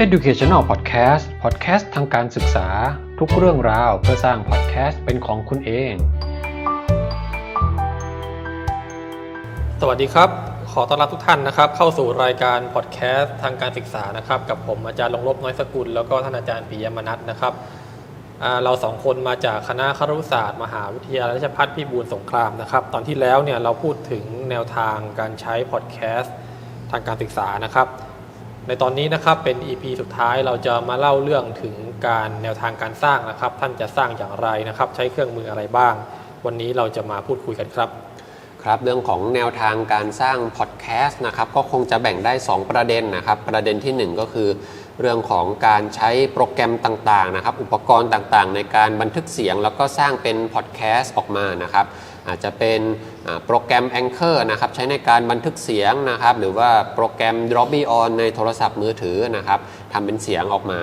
Educational Podcast Podcast ทางการศึกษา ทุกเรื่องราวเพื่อสร้าง podcast เป็นของคุณเอง สวัสดีครับ ขอต้อนรับทุกท่านนะครับ เข้าสู่รายการพอดแคสต์ทางการศึกษานะครับ กับผมอาจารย์ลงลบน้อยสกุล แล้วก็ท่านอาจารย์ปิยมนัทนะครับเราสองคนมาจากคณะครุศาสตร์ มหาวิทยาลัยราชภัฏพิบูลสงครามนะครับ ตอนที่แล้วเนี่ยเราพูดถึงแนวทางการใช้พอดแคสต์ทางการศึกษานะครับ ในตอนนี้นะครับเป็น EP สุดท้ายเราจะมาเล่าเรื่องถึงการแนวทางการสร้างนะครับ ท่านจะสร้างอย่างไรนะครับ ใช้เครื่องมืออะไรบ้าง วันนี้เราจะมาพูดคุยกันครับ ครับเรื่องของแนวทางการสร้างพอดแคสต์นะครับก็คงจะแบ่งได้ 2 ประเด็นนะครับ ประเด็นทีหนึ่1 ก็คือ เรื่องของการใช้โปรแกรมต่างๆนะครับ อุปกรณ์ต่างๆ ในการบันทึกเสียง แล้วก็สร้างเป็นพอดแคสต์ออกมานะครับ อาจจะเป็นโปรแกรม Anchor นะครับใช้ในการบันทึกเสียงนะครับหรือว่าโปรแกรม Dolby On ในโทรศัพท์มือถือนะครับทำเป็นเสียงออกมา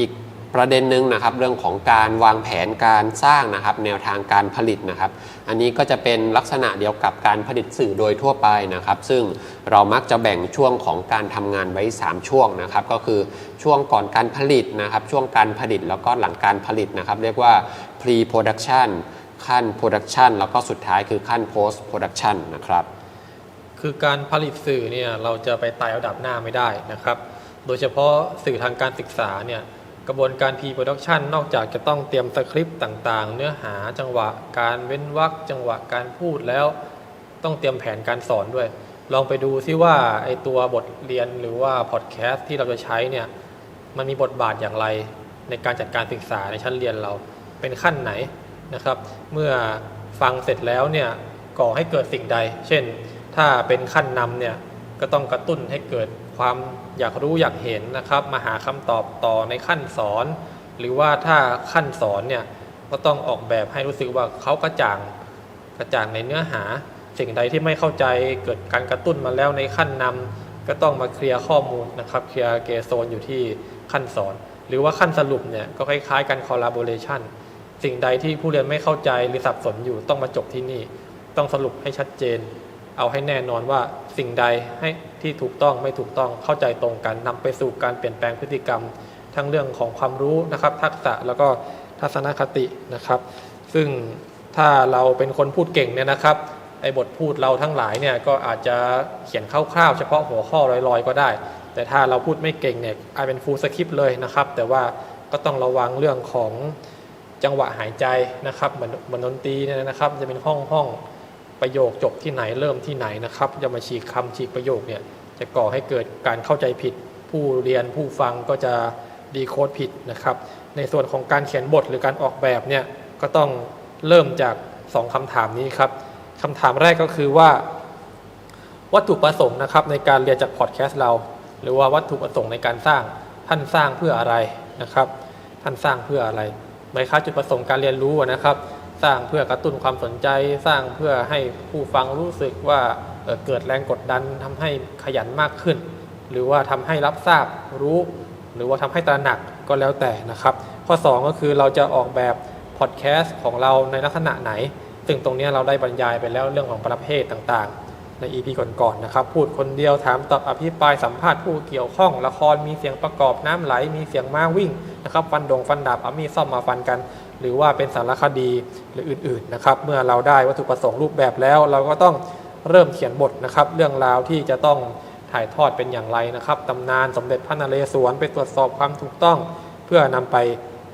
อีกประเด็นหนึ่งนะครับเรื่องของการวางแผนการสร้างนะครับแนวทางการผลิตนะครับ อันนี้ก็จะเป็นลักษณะเดียวกับการผลิตสื่อโดยทั่วไปนะครับ ซึ่งเรามักจะแบ่งช่วงของการทำงานไว้ 3 ช่วงนะครับ ก็คือช่วงก่อนการผลิตนะครับ ช่วงการผลิตแล้วก็หลังการผลิตนะครับ เรียกว่า pre production ขั้น production แล้วก็สุดท้ายคือขั้น post production นะครับ คือการผลิตสื่อเนี่ยเราจะไปไต่ระดับหน้าไม่ได้นะครับ โดยเฉพาะสื่อทางการศึกษาเนี่ยกระบวนการ pre-production นอกจากจะต้องเตรียมสคริปต์ต่างๆ เนื้อหาจังหวะการเว้นวรรคจังหวะการพูดแล้ว ต้องเตรียมแผนการสอนด้วย ลองไปดูซิว่าไอตัวบทเรียนหรือว่าพอดแคสต์ที่เราจะใช้เนี่ยมันมีบทบาทอย่างไรในการจัดการศึกษาในชั้นเรียนเราเป็นขั้นไหน นะครับ เมื่อฟังเสร็จแล้วเนี่ยก่อให้เกิดสิ่งใด เช่น ถ้าเป็นขั้นนำเนี่ยก็ต้องกระตุ้นให้เกิดความอยากรู้อยากเห็นนะครับ มาหาคำตอบต่อในขั้นสอน หรือว่าถ้าขั้นสอนเนี่ยก็ต้องออกแบบให้รู้สึกว่าเขากระจ่างกระจ่างในเนื้อหา สิ่งใดที่ไม่เข้าใจเกิดการกระตุ้นมาแล้วในขั้นนำก็ต้องมาเคลียร์ข้อมูลนะครับเคลียร์เกโซนอยู่ที่ขั้นสอน หรือว่าขั้นสรุปเนี่ยก็คล้ายๆกัน collaboration สิ่งใดที่ผู้เรียนไม่เข้าใจหรือสับสนอยู่ต้องมาจบที่นี่ ต้องสรุปให้ชัดเจน เอาให้แน่นอนว่าสิ่งใดให้ที่ถูกต้องไม่ถูกต้องเข้าใจตรงกันนำไปสู่การเปลี่ยนแปลงพฤติกรรม ทั้งเรื่องของความรู้นะครับ ทักษะแล้วก็ทัศนคตินะครับ ซึ่งถ้าเราเป็นคนพูดเก่งเนี่ยนะครับไอ้บทพูดเราทั้งหลายเนี่ยก็อาจจะเขียนคร่าวๆเฉพาะหัวข้อลอยๆ ก็ได้ แต่ถ้าเราพูดไม่เก่งเนี่ยอาจเป็นฟูลสคริปต์เลยนะครับ แต่ว่าก็ต้องระวังเรื่องของ จังหวะหายใจนะครับเหมือนเหมือนดนตรีเนี่ยนะครับ จะเป็นห้องห้องประโยคจบที่ไหนเริ่มที่ไหนนะครับจะมาฉีกคำฉีกประโยคเนี่ยจะก่อให้เกิดการเข้าใจผิด ผู้เรียนผู้ฟังก็จะดีโคดผิดนะครับ ในส่วนของการเขียนบทหรือการออกแบบเนี่ยก็ต้องเริ่มจาก 2คำถามนี้ครับคำถามแรกก็คือว่า วัตถุประสงค์นะครับในการเรียนจากพอดแคสต์เรา หรือว่าวัตถุประสงค์ในการสร้างท่านสร้างเพื่ออะไรนะครับ ท่านสร้างเพื่ออะไร หมายค่าจุดประสงค์การเรียนรู้นะครับ สร้างเพื่อกระตุ้นความสนใจ สร้างเพื่อให้ผู้ฟังรู้สึกว่าเเกิดแรงกดดันทำให้ขยันมากขึ้น หรือว่าทำให้รับทราบรู้ หรือว่าทำให้ตระหนักก็แล้วแต่นะครับ ข้อ 2 ก็คือเราจะออกแบบพอดแคสต์ของเราในลักษณะไหน ซึ่งตรงนี้เราได้บรรยายไปแล้วเรื่องของประเภทต่างๆ ใน EP ก่อนๆนะครับ พูดคนเดียวถามตอบอภิปรายสัมภาษณ์ผู้เกี่ยวข้อง ละครมีเสียงประกอบน้ำไหล มีเสียงม้าวิ่งนะครับฟันดงฟันดาบเอามีดซ่อมมาฟันกัน หรือว่าเป็นสารคดีหรืออื่นๆนะครับเมื่อเราได้วัตถุประสงค์รูปแบบแล้ว เราก็ต้องเริ่มเขียนบทนะครับ เรื่องราวที่จะต้องถ่ายทอดเป็นอย่างไรนะครับตำนานสมเด็จพระนเรศวรไปตรวจสอบความถูกต้อง เพื่อนำไป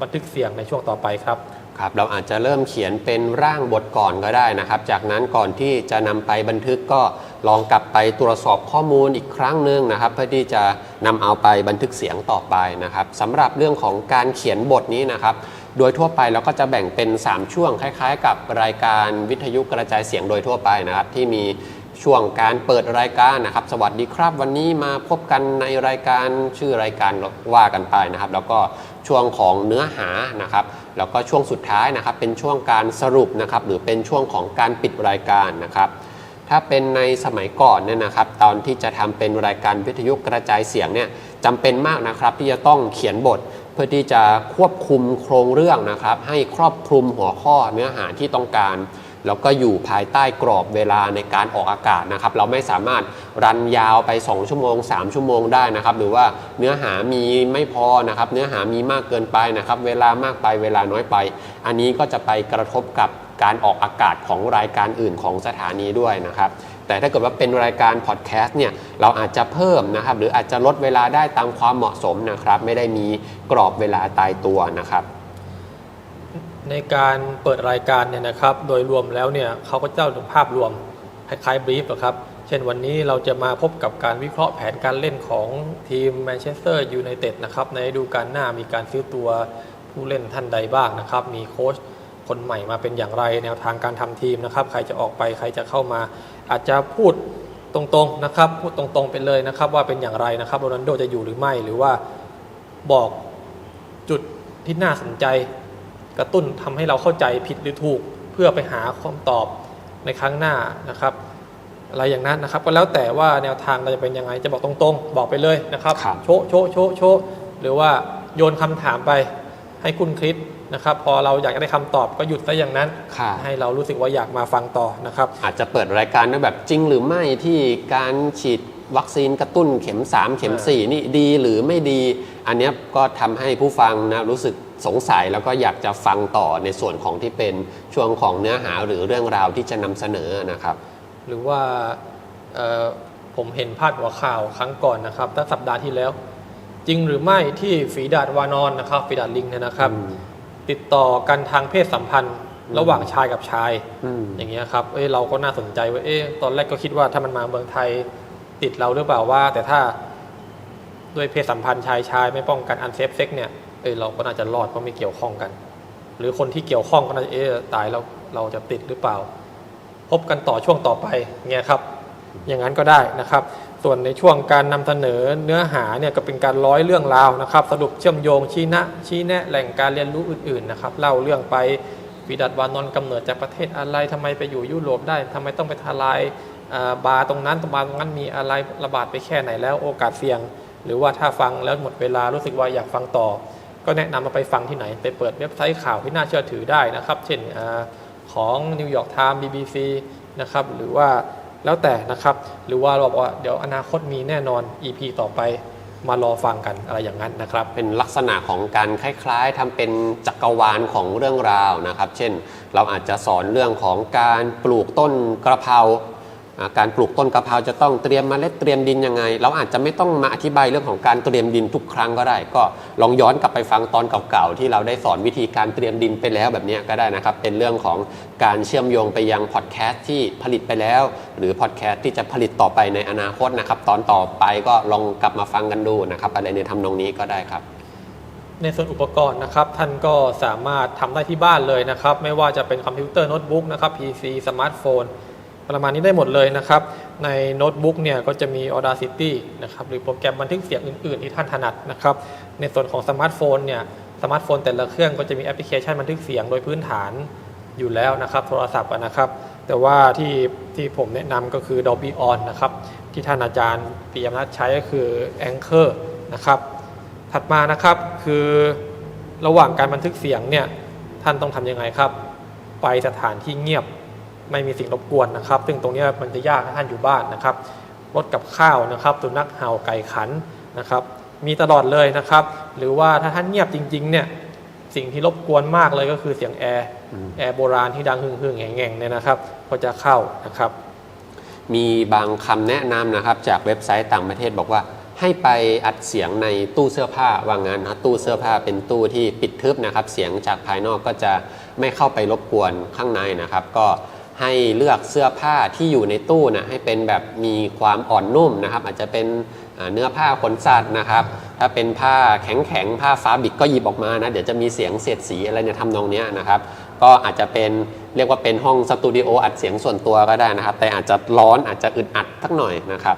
บันทึกเสียงในช่วงต่อไปครับ ครับเราอาจจะเริ่มเขียนเป็นร่างบทก่อนก็ได้นะครับ จากนั้นก่อนที่จะนำไปบันทึกก็ลองกลับไปตรวจสอบข้อมูลอีกครั้งหนึ่งนะครับ เพื่อที่จะนำเอาไปบันทึกเสียงต่อไปนะครับสำหรับเรื่องของการเขียนบทนี้นะครับ โดยทั่วไปเราก็จะแบ่งเป็น 3 ช่วงคล้าย ๆ กับรายการวิทยุกระจายเสียงโดยทั่วไปนะครับ ที่มีช่วงการเปิดรายการนะครับ สวัสดีครับ วันนี้มาพบกันในรายการชื่อรายการว่ากันไปนะครับ แล้วก็ ช่วงของเนื้อหานะครับแล้วก็ช่วงสุดท้ายนะครับเป็นช่วงการสรุปนะครับหรือเป็นช่วงของการปิดรายการนะครับถ้าเป็นในสมัยก่อนเนี่ยนะครับตอนที่จะทำเป็นรายการวิทยุกระจายเสียงเนี่ยจำเป็นมากนะครับที่จะต้องเขียนบทเพื่อที่จะควบคุมโครงเรื่องนะครับให้ครอบคลุมหัวข้อเนื้อหาที่ต้องการ แล้วก็อยู่ภายใต้กรอบเวลาในการออกอากาศนะครับ เราไม่สามารถรันยาวไป 2 ชั่วโมง 3 ชั่วโมงได้นะครับ หรือว่าเนื้อหามีไม่พอนะครับ เนื้อหามีมากเกินไปนะครับ เวลามากไปเวลาน้อยไป อันนี้ก็จะไปกระทบกับการออกอากาศของรายการอื่นของสถานีด้วยนะครับแต่ถ้าเกิดว่าเป็นรายการพอดแคสต์เนี่ยเราอาจจะเพิ่มนะครับ หรืออาจจะลดเวลาได้ตามความเหมาะสมนะครับ ไม่ได้มีกรอบเวลาตายตัวนะครับ ในการเปิดรายการเนี่ยนะครับ โดยรวมแล้วเนี่ยเขาก็เจ้าถึงภาพรวมคล้ายๆบรีฟครับ เช่นวันนี้เราจะมาพบกับการวิเคราะห์แผนการเล่นของทีมแมนเชสเตอร์ยูไนเต็ดนะครับ ในฤดูกาลหน้ามีการซื้อตัวผู้เล่นท่านใดบ้างนะครับ มีโค้ชคนใหม่มาเป็นอย่างไร แนวทางการทำทีมนะครับ ใครจะออกไปใครจะเข้ามา อาจจะพูดตรงๆนะครับ พูดตรงๆไปเลยนะครับ ว่าเป็นอย่างไรนะครับโรนัลโดจะอยู่หรือไม่หรือว่าบอกจุดที่น่าสนใจ กระตุ้นทำให้เราเข้าใจผิดหรือถูก เพื่อไปหาคำตอบในครั้งหน้านะครับ อะไรอย่างนั้นนะครับ ก็แล้วแต่ว่าแนวทางเราจะเป็นยังไงจะบอกตรงๆ บอกไปเลยนะครับครับโชะโชะโชะโชะหรือว่าโยนคำถามไปให้คุณคริสนะครับพอเราอยากจะได้คำตอบก็หยุดซะอย่างนั้นค่ะให้เรารู้สึกว่าอยากมาฟังต่อนะครับ อาจจะเปิดรายการด้วยแบบจริงหรือไม่ที่การฉีดวัคซีนกระตุ้นเข็ม 3 เข็ม 4 นี่ดีหรือไม่ดี อันเนี้ยก็ทำให้ผู้ฟังนะรู้สึก สงสัยแล้วก็อยากจะฟังต่อในส่วนของที่เป็นช่วงของเนื้อหาหรือเรื่องราวที่จะนำเสนอนะครับ หรือว่าเอ่อผมเห็นพาดหัวข่าวครั้งก่อนนะครับตั้งสัปดาห์ที่แล้ว จริงหรือไม่ที่ฝีดาดวานอนนะครับฝีดาดลิงเนี่ยนะครับอืมติดต่อกันทางเพศสัมพันธ์ ระหว่างชายกับชายอืมอย่างเงี้ยครับเอ้ยเราก็น่าสนใจว่าเอ๊ะตอนแรกก็คิดว่าถ้ามันมาเมืองไทยติดเราหรือเปล่าว่า แต่ถ้าด้วยเพศสัมพันธ์ชายชายไม่ป้องกันอันเซฟเซ็กเนี่ย เอ้ยเราก็น่าจะรอดเพราะไม่เกี่ยวข้องกัน หรือคนที่เกี่ยวข้องก็น่าจะเอ๊ะตายแล้วเราจะติดหรือเปล่า พบกันต่อช่วงต่อไปเงี้ยครับอย่างนั้นก็ได้นะครับ ส่วนในช่วงการนำเสนอเนื้อหาเนี่ยก็เป็นการร้อยเรื่องราวนะครับ สรุปเชื่อมโยงชี้นะชี้แนะแหล่งการเรียนรู้อื่นๆนะครับเล่าเรื่องไปวิดัดวานอนกำเนิดจากประเทศอะไรทำไมไปอยู่ยุโรปได้ทำไมต้องไปทลายบาร์ตรงนั้นตรงบาร์ตรงนั้นมีอะไรระบาดไปแค่ไหนแล้วโอกาสเสี่ยง หรือว่าถ้าฟังแล้วหมดเวลารู้สึกว่าอยากฟังต่อ ก็แนะนำมาไปฟังที่ไหน ไปเปิดเว็บไซต์ข่าวที่น่าเชื่อถือได้นะครับ เช่นอของนิวยอร์กไทม์ BBC นะครับหรือว่าแล้วแต่นะครับ หรือว่าเราบอกว่าเดี๋ยวอนาคตมีแน่นอน EP ต่อไปมารอฟังกันอะไรอย่างนั้นนะครับ เป็นลักษณะของการคล้ายๆทำเป็นจักรวาลของเรื่องราวนะครับ เช่น เราอาจจะสอนเรื่องของการปลูกต้นกระเพรา การปลูกต้นกะเพราจะต้องเตรียมเมล็ดเตรียมดินยังไง เราอาจจะไม่ต้องมาอธิบายเรื่องของการเตรียมดินทุกครั้งก็ได้ ก็ลองย้อนกลับไปฟังตอนเก่าๆที่เราได้สอนวิธีการเตรียมดินไปแล้วแบบนี้ก็ได้นะครับ เป็นเรื่องของการเชื่อมโยงไปยังพอดแคสต์ที่ผลิตไปแล้ว หรือพอดแคสต์ที่จะผลิตต่อไปในอนาคตนะครับ ตอนต่อไปก็ลองกลับมาฟังกันดูนะครับอะไรในทำนองนี้ก็ได้ครับในส่วนอุปกรณ์นะครับ ท่านก็สามารถทำได้ที่บ้านเลยนะครับ ไม่ว่าจะเป็นคอมพิวเตอร์โน้ตบุ๊กนะครับ PC สมาร์ทโฟน ประมาณนี้ได้หมดเลยนะครับ ในโน้ตบุ๊กเนี่ยก็จะมี Audacity นะครับหรือโปรแกรมบันทึกเสียงอื่นๆ ที่ท่านถนัดนะครับ ในส่วนของสมาร์ทโฟนเนี่ยสมาร์ทโฟนแต่ละเครื่องก็จะมีแอปพลิเคชันบันทึกเสียงโดยพื้นฐานอยู่แล้วนะครับ โทรศัพท์นะครับ แต่ว่าที่ที่ผมแนะนำก็คือ Dolby On นะครับที่ท่านอาจารย์ปิยมนัทใช้ก็คือ Anchor นะครับถัดมานะครับคือระหว่างการบันทึกเสียงเนี่ยท่านต้องทำยังไงครับ ไปสถานที่เงียบ ไม่มีสิ่งรบกวนนะครับ ซึ่งตรงเนี้ยมันจะยากถ้าท่านอยู่บ้านนะครับรถกับข้าวนะครับสุนัขเห่าไก่ขันนะครับ มีตลอดเลยนะครับ หรือว่าถ้าท่านเงียบจริงๆเนี่ยสิ่งที่รบกวนมากเลยก็คือเสียงแอร์แอร์โบราณที่ดังหึ่งๆแง่งๆเนี่ยนะครับ ก็จะเข้านะครับ มีบางคำแนะนำนะครับ จากเว็บไซต์ต่างประเทศบอกว่า ให้ไปอัดเสียงในตู้เสื้อผ้าว่างั้นนะตู้เสื้อผ้าเป็นตู้ที่ปิดทึบนะครับ เสียงจากภายนอกก็จะไม่เข้าไปรบกวนข้างในนะครับ ก็ ให้เลือกเสื้อผ้าที่อยู่ในตู้นะให้เป็นแบบมีความอ่อนนุ่มนะครับ อาจจะเป็นเนื้อผ้าขนสัตว์นะครับ ถ้าเป็นผ้าแข็งๆผ้าฟาบิกก็หยิบออกมานะเดี๋ยวจะมีเสียงเสียดสีอะไรเนี่ยทำนองนี้นะครับ ก็อาจจะเป็นเรียกว่าเป็นห้องสตูดิโออัดเสียงส่วนตัวก็ได้นะครับ แต่อาจจะร้อนอาจจะอึดอัดสักหน่อยนะครับ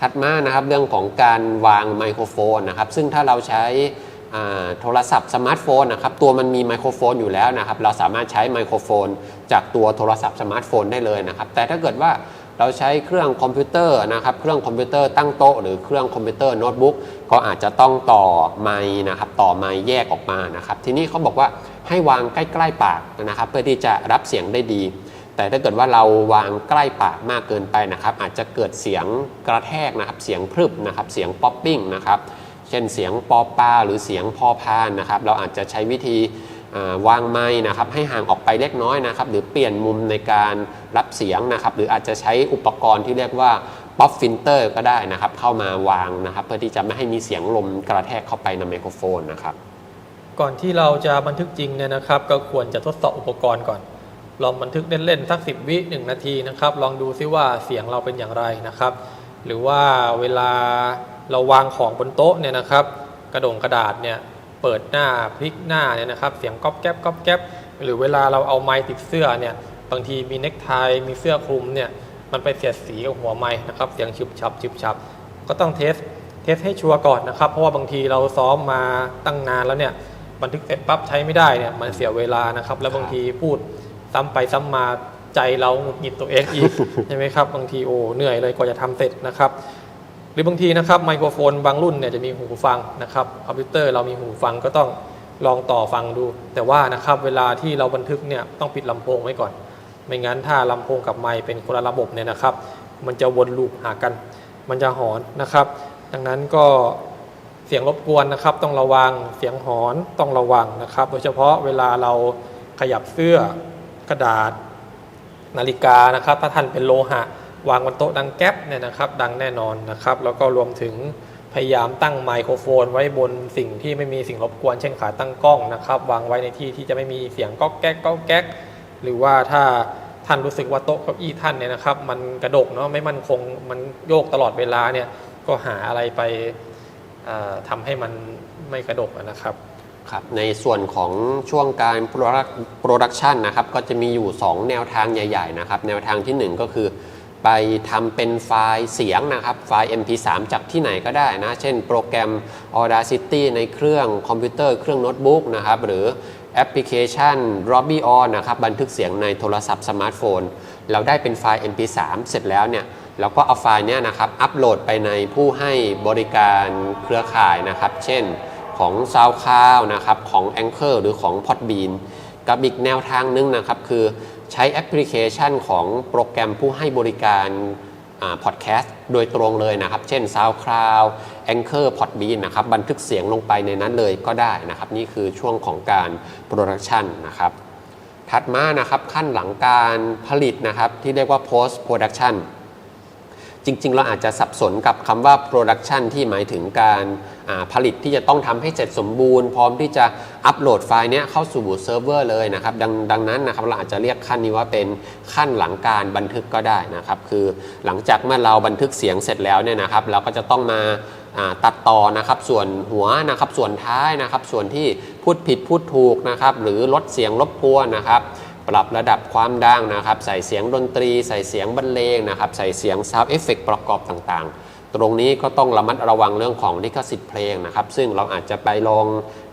ถัดมานะครับเรื่องของการวางไมโครโฟนนะครับ ซึ่งถ้าเราใช้ โทรศัพท์สมาร์ทโฟนนะครับตัวมันมีไมโครโฟนอยู่แล้วนะครับเราสามารถใช้ไมโครโฟน จากตัวโทรศัพท์สมาร์ทโฟนได้เลยนะครับแต่ถ้าเกิดว่าเราใช้เครื่องคอมพิวเตอร์นะครับเครื่องคอมพิวเตอร์ตั้งโต๊ะหรือเครื่องคอมพิวเตอร์โน้ตบุ๊กก็อาจจะต้องต่อไมค์นะครับต่อไมค์แยกออกมานะครับทีนี้เขาบอกว่าให้วางใกล้ๆปากนะครับเพื่อที่จะรับเสียงได้ดี แต่ถ้าเกิดว่าเราวางใกล้ปากมากเกินไปนะครับอาจจะเกิดเสียงกระแทกนะครับเสียงพรึบนะครับเสียงป๊อปปิ้งนะครับ เช่นเสียงปอปลาหรือเสียงพอพานนะครับเราอาจจะใช้วิธีวางไม้นะครับให้ห่างออกไปเล็กน้อยนะครับหรือเปลี่ยนมุมในการรับเสียงนะครับหรืออาจจะใช้อุปกรณ์ที่เรียกว่าป๊อปฟิลเตอร์ก็ได้นะครับเข้ามาวางนะครับ เพื่อที่จะไม่ให้มีเสียงลมกระแทกเข้าไปในไมโครโฟนนะครับ ก่อนที่เราจะบันทึกจริงเนี่ยนะครับ ก็ควรจะทดสอบอุปกรณ์ก่อน ลองบันทึกเล่นๆสักสิวิหนึ่งนาทีนะครับ ลองดูซิว่าเสียงเราเป็นอย่างไรนะครับ หรือว่าเวลา เราวางของบนโต๊ะเนี่ยนะครับ กระดงกระดาษเนี่ยเปิดหน้าพลิกหน้าเนี่ยนะครับ เสียงก๊อบแก๊บก๊อบแก๊บหรือเวลาเราเอาไม้ติดเสื้อเนี่ยบางทีมีเน็กไทมีเสื้อคลุมเนี่ยมันไปเสียดสีกับหัวไม้นะครับเสียงฉุบฉับฉุบฉับ ก็ต้องเทสเทสให้ชัวร์ก่อนนะครับ เพราะว่าบางทีเราซ้อมมาตั้งนานแล้วเนี่ยบันทึกเสร็จปั๊บใช้ไม่ได้เนี่ยมันเสียเวลานะครับ แล้วบางทีพูดซ้ำไปซ้ำมาใจเราหงุดหงิดตัวเองอีกใช่ไหมครับบางทีโอ้เหนื่อยเลยกว่าจะทำเสร็จนะครับ รือบางทีนะครับไมโครโฟนบางรุ่นเนี่ยจะมีหูฟังนะครับคอมพิวเตอร์เรามีหูฟังก็ต้องลองต่อฟังดู แต่ว่านะครับเวลาที่เราบันทึกเนี่ยต้องปิดลำโพงไว้ก่อน ไม่งั้นถ้าลำโพงกับไมค์เป็นคนละระบบเนี่ยนะครับ มันจะวนลูปหากัน มันจะหอนนะครับ ดังนั้นก็เสียงรบกวนนะครับ ต้องระวังเสียงหอนต้องระวังนะครับ โดยเฉพาะเวลาเราขยับเสื้อกระดาษ นาฬิกานะครับ ถ้าท่านเป็นโลหะ วางบนโต๊ะดังแก๊ปเนี่ยนะครับดังแน่นอนนะครับ แล้วก็รวมถึงพยายามตั้งไมโครโฟน ไว้บนสิ่งที่ไม่มีสิ่งรบกวน เช่นขาตั้งกล้องนะครับ วางไว้ในที่ที่จะไม่มีเสียงก๊อกแก๊กก๊อกแก๊กหรือว่าถ้าท่านรู้สึกว่าโต๊ะเก้าอี้ท่านเนี่ยนะครับ มันกระดกเนาะไม่มั่นคงมันโยกตลอดเวลาเนี่ยก็หาอะไรไปเอ่อทำให้มันไม่กระดกนะครับครับในส่วนของช่วงการโปรดักชันนะครับก็จะมีอยู่ 2 แนวทางใหญ่ ๆ นะครับ แนวทางทีหนึ่1 ก็คือ ไปทำเป็นไฟล์เสียงนะครับ ไฟล์ MP3 จากที่ไหนก็ได้นะ เช่นโปรแกรม Audacity ในเครื่องคอมพิวเตอร์เครื่องโน้ตบุ๊กนะครับ หรือแอปพลิเคชัน Robbie On นะครับ บันทึกเสียงในโทรศัพท์สมาร์ทโฟน เราได้เป็นไฟล์ MP3 เสร็จแล้วเนี่ย เราก็เอาไฟล์เนี้ยนะครับ อัปโหลดไปในผู้ให้บริการเครือข่ายนะครับ เช่นของ SoundCloud นะครับ ของ Anchor หรือของ Podbean กับอีกแนวทางหนึงนะครับ คือ ใช้แอปพลิเคชันของโปรแกรมผู้ให้บริการพอดแคสต์โดยตรงเลยนะครับ เช่น SoundCloud Anchor Podbean นะครับ บันทึกเสียงลงไปในนั้นเลยก็ได้นะครับ นี่คือช่วงของการโปรดักชันนะครับ ถัดมานะครับขั้นหลังการผลิตนะครับ ที่เรียกว่า post production จริง ๆ เราอาจจะสับสนกับคำว่า production ที่หมายถึงการผลิตที่จะต้องทำให้เสร็จสมบูรณ์ พร้อมที่จะอัปโหลดไฟล์นี้เข้าสู่เซิร์ฟเวอร์เลยนะครับดงดังนั้นนะครับเราอาจจะเรียกขั้นนี้ว่าเป็นขั้นหลังการบันทึกก็ได้นะครับคือหลังจากเมื่อเราบันทึกเสียงเสร็จแล้วเนี่ยนะครับเราก็จะต้องมาอ่าตัดต่อนะครับส่วนหัวนะครับส่วนท้ายนะครับส่วนที่พูดผิดพูดถูกนะครับหรือลดเสียงรบกวนนะครับ ปรับระดับความดังนะครับ ใส่เสียงดนตรี ใส่เสียงบรรเลงนะครับ ใส่เสียงซาวด์เอฟเฟกประกอบต่างๆ ตรงนี้ก็ต้องระมัดระวังเรื่องของลิขสิทธิ์เพลงนะครับ ซึ่งเราอาจจะไปลอง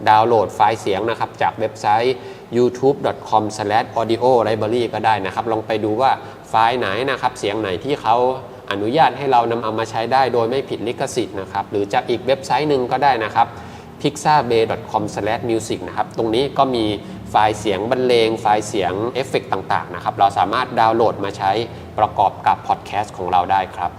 ดาวน์โหลดไฟล์เสียงนะครับ จากเว็บไซต์ youtube.com/audio-library ก็ได้นะครับ ลองไปดูว่าไฟล์ไหนนะครับ เสียงไหนที่เขาอนุญาตให้เรานำเอามาใช้ได้โดยไม่ผิดลิขสิทธิ์นะครับ หรือจากอีกเว็บไซต์หนึ่งก็ได้นะครับ pixabay.com/music นะครับ ตรงนี้ก็มี ฟล์เสียงบรรเลง ไฟล์เสียงเอฟเฟกต่างๆนะครับเราสามารถดาวน์โหลดมาใช้ประกอบกับพอดแคสต์ของเราได้ครับ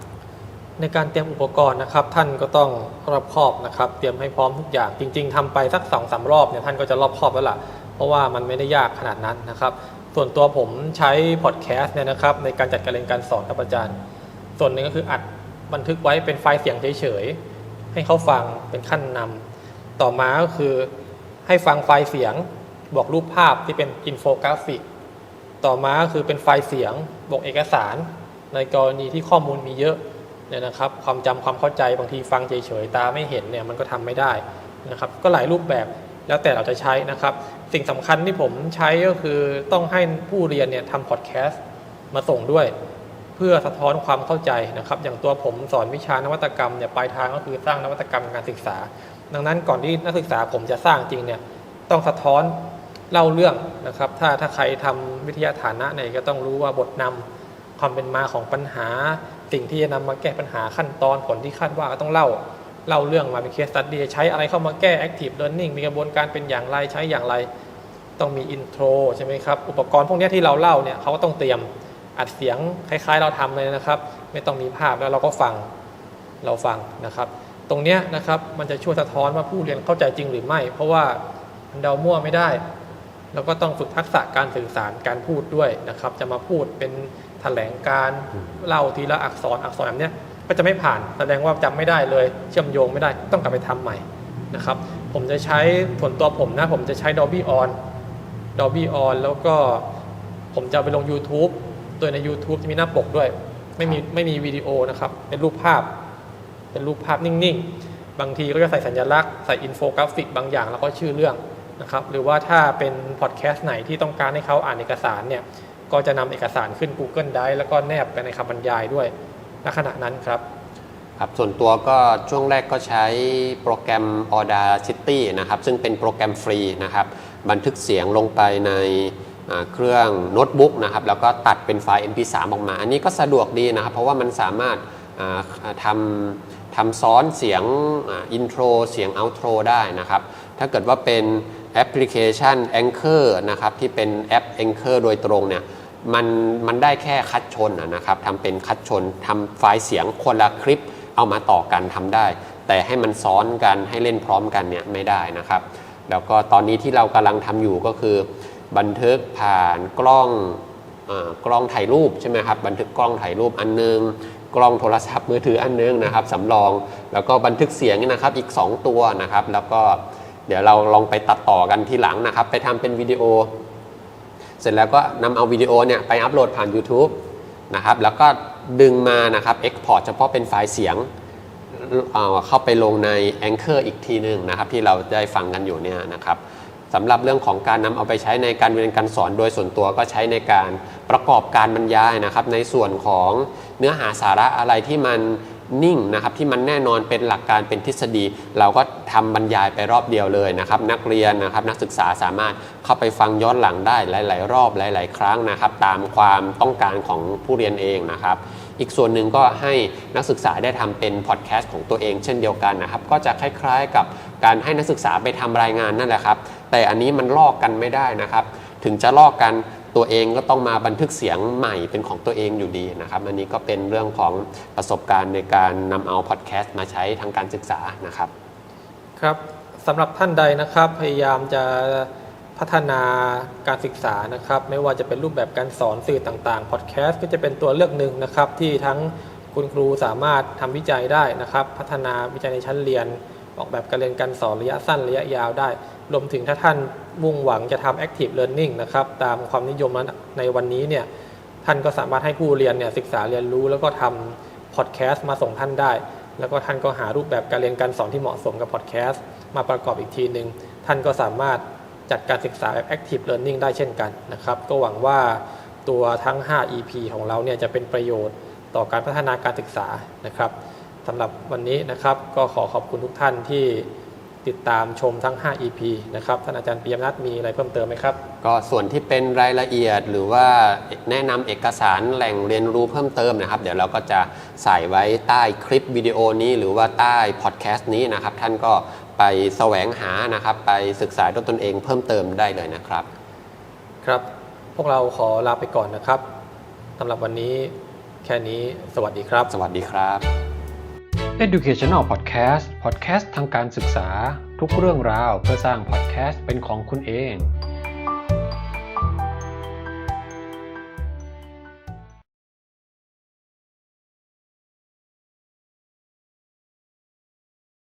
ในการเตรียมอุปกรณ์นะครับ ท่านก็ต้องรอบคอบนะครับ เตรียมให้พร้อมทุกอย่างจริง ๆทำไปสักสองสารอบเนี่ยท่านก็จะรอบคอบแล้วล่ะเพราะว่ามันไม่ได้ยากขนาดนั้นนะครับ ส่วนตัวผมใช้พอดแคสต์เนี่ยนะครับ ในการจัดการเรียนการสอนกับอาจารย์ ส่วนหนึ่งก็คืออัดบันทึกไว้เป็นไฟล์เสียงเฉยๆให้เขาฟังเป็นขั้นนำต่อมาก็คือให้ฟังไฟล์เสียง บวกรูปภาพที่เป็นอินโฟกราฟิก ต่อมาคือเป็นไฟล์เสียง บวกเอกสาร ในกรณีที่ข้อมูลมีเยอะเนี่ยนะครับ ความจำความเข้าใจบางทีฟังเฉยๆตาไม่เห็นเนี่ยมันก็ทำไม่ได้นะครับ ก็หลายรูปแบบแล้วแต่เราจะใช้นะครับ สิ่งสำคัญที่ผมใช้ก็คือต้องให้ผู้เรียนเนี่ยทำพอดแคสต์มาส่งด้วยเพื่อสะท้อนความเข้าใจนะครับ อย่างตัวผมสอนวิชานวัตกรรมเนี่ยปลายทางก็คือสร้างนวัตกรรมการศึกษา ดังนั้นก่อนที่นักศึกษาผมจะสร้างจริงเนี่ยต้องสะท้อน เล่าเรื่องนะครับ ถ้าถ้าใครทำวิทยาฐานะเนี่ยก็ต้องรู้ว่าบทนำความเป็นมาของปัญหา สิ่งที่จะนำมาแก้ปัญหาขั้นตอนผลที่คาดว่าก็ต้องเล่าเล่าเรื่องมาเป็นเคสตัดดี้ใช้อะไรเข้ามาแก้ active learning มีกระบวนการเป็นอย่างไรใช้อย่างไร ต้องมีอินโทรใช่ไหมครับ อุปกรณ์พวกนี้ที่เราเล่าเนี่ยเขาก็ต้องเตรียมอัดเสียงคล้ายๆ เราทำเลยนะครับ ไม่ต้องมีภาพแล้วเราก็ฟังเราฟังนะครับ ตรงเนี้ยนะครับมันจะช่วยสะท้อนว่าผู้เรียนเข้าใจจริงหรือไม่ เพราะว่ามันเดามั่วไม่ได้ แล้วก็ต้องฝึกทักษะการสื่อสารการพูดด้วยนะครับ จะมาพูดเป็นแถลงการณ์เล่าทีละอักษรอักษรแบบเนี้ยก็จะไม่ผ่านแสดงว่าจำไม่ได้เลย เชื่อมโยงไม่ได้ต้องกลับไปทำใหม่นะครับผมจะใช้ส่วนตัวผมนะผมจะใช้ Dolby On Dolby On แล้วก็ผมจะเอาไปลง YouTube โดยใน YouTube จะมีหน้าปกด้วย ไม่มีไม่มีวิดีโอนะครับ เป็นรูปภาพ เป็นรูปภาพนิ่ง ๆ บางทีก็จะใส่สัญลักษณ์ใส่อินโฟกราฟิกบางอย่างแล้วก็ชื่อเรื่อง นะครับหรือว่าถ้าเป็นพอดแคสต์ไหนที่ต้องการให้เขาอ่านเอกสารเนี่ยก็จะนำเอกสารขึ้น Google Drive แล้วก็แนบไปในคำบรรยายด้วยณขณะนั้นครับครับส่วนตัวก็ช่วงแรกก็ใช้โปรแกรม Audacity นะครับ ซึ่งเป็นโปรแกรมฟรีนะครับ บันทึกเสียงลงไปในเครื่องโน้ตบุ๊กนะครับ แล้วก็ตัดเป็นไฟล์ MP3 ออกมา อันนี้ก็สะดวกดีนะครับ เพราะว่ามันสามารถทำทำซ้อนเสียงอินโทรเสียงเอาโทรได้นะครับ ถ้าเกิดว่าเป็นแอปพลิเคชัน Anchor นะครับที่เป็นแอป Anchor โดยตรงเนี่ยมันมันได้แค่คัดชนนะครับทำเป็นคัดชนทำไฟล์เสียงคนละคลิปเอามาต่อกันทำได้ แต่ให้มันซ้อนกันให้เล่นพร้อมกันเนี่ยไม่ได้นะครับ แล้วก็ตอนนี้ที่เรากำลังทำอยู่ก็คือ บันทึกผ่านกล้องอกล้องถ่ายรูปใช่ไหมครับบันทึกกล้องถ่ายรูปอันนึง กล้องโทรศัพท์มือถืออันนึงนะครับสำรอง แล้วก็บันทึกเสียงนี่นะครับอีก 2 ตัวนะครับ แล้วก็ เดี๋ยวเราลองไปตัดต่อกันทีหลังนะครับ ไปทำเป็นวิดีโอ เสร็จแล้วก็นำเอาวิดีโอเนี่ยไปอัปโหลดผ่าน YouTube นะครับแล้วก็ดึงมานะครับ Export เฉพาะเป็นไฟล์เสียงเอาเข้าไปลงใน Anchor อีกทีหนึ่งนะครับที่เราได้ฟังกันอยู่เนี่ยนะครับสำหรับเรื่องของการนำเอาไปใช้ในการเรียนการสอนโดยส่วนตัวก็ใช้ในการประกอบการบรรยายนะครับ ในส่วนของเนื้อหาสาระอะไรที่มัน นิ่งนะครับที่มันแน่นอนเป็นหลักการเป็นทฤษฎี เราก็ทำบรรยายไปรอบเดียวเลยนะครับ นักเรียนนะครับนักศึกษาสามารถเข้าไปฟังย้อนหลังได้หลาย ๆ รอบหลาย ๆ ครั้งนะครับ ตามความต้องการของผู้เรียนเองนะครับอีกส่วนหนึ่งก็ให้นักศึกษาได้ทำเป็นพอดแคสต์ของตัวเองเช่นเดียวกันนะครับ ก็จะคล้าย ๆ กับการให้นักศึกษาไปทำรายงานนั่นแหละครับ แต่อันนี้มันลอกกันไม่ได้นะครับ ถึงจะลอกกัน ตัวเองก็ต้องมาบันทึกเสียงใหม่เป็นของตัวเองอยู่ดีนะครับ อันนี้ก็เป็นเรื่องของประสบการณ์ในการนำเอาพอดแคสต์มาใช้ทางการศึกษานะครับ ครับสำหรับท่านใดนะครับพยายามจะพัฒนาการศึกษานะครับ ไม่ว่าจะเป็นรูปแบบการสอนสื่อต่างๆพอดแคสต์ก็จะเป็นตัวเลือกหนึ่งนะครับ ที่ทั้งคุณครูสามารถทำวิจัยได้นะครับ พัฒนาวิจัยในชั้นเรียน ออกแบบการเรียนการสอนระยะสั้นระยะยาวได้ รวมถึงถ้าท่านมุ่งหวังจะทำ active learning นะครับตามความนิยมในวันนี้เนี่ยท่านก็สามารถให้ผู้เรียนเนี่ยศึกษาเรียนรู้แล้วก็ทำพอดแคสต์มาส่งท่านได้ แล้วก็ท่านก็หารูปแบบการเรียนการสอนที่เหมาะสมกับพอดแคสต์มาประกอบอีกทีหนึ่งท่านก็สามารถจัดการศึกษาแบบ active learning ได้เช่นกันนะครับก็หวังว่าตัวทั้ง 5 EP ของเราเนี่ยจะเป็นประโยชน์ต่อการพัฒนาการศึกษานะครับสำหรับวันนี้นะครับก็ขอขอบคุณทุกท่านที่ ติดตามชมทั้ง 5 EP นะครับท่านอาจารย์ปิยมนัทมีอะไรเพิ่มเติมไหมครับ ก็ส่วนที่เป็นรายละเอียดหรือว่าแนะนำเอกสารแหล่งเรียนรู้เพิ่มเติมนะครับ เดี๋ยวเราก็จะใส่ไว้ใต้คลิปวิดีโอนี้ หรือว่าใต้พอดแคสต์นี้นะครับ ท่านก็ไปแสวงหานะครับ ไปศึกษาด้วยตนเองเพิ่มเติมได้เลยนะครับ ครับ พวกเราขอลาไปก่อนนะครับสำหรับวันนี้แค่นี้สวัสดีครับ สวัสดีครับ Educational Podcast Podcast ทางการศึกษา ทุกเรื่องราวเพื่อสร้างพอดแคสต์เป็นของคุณเอง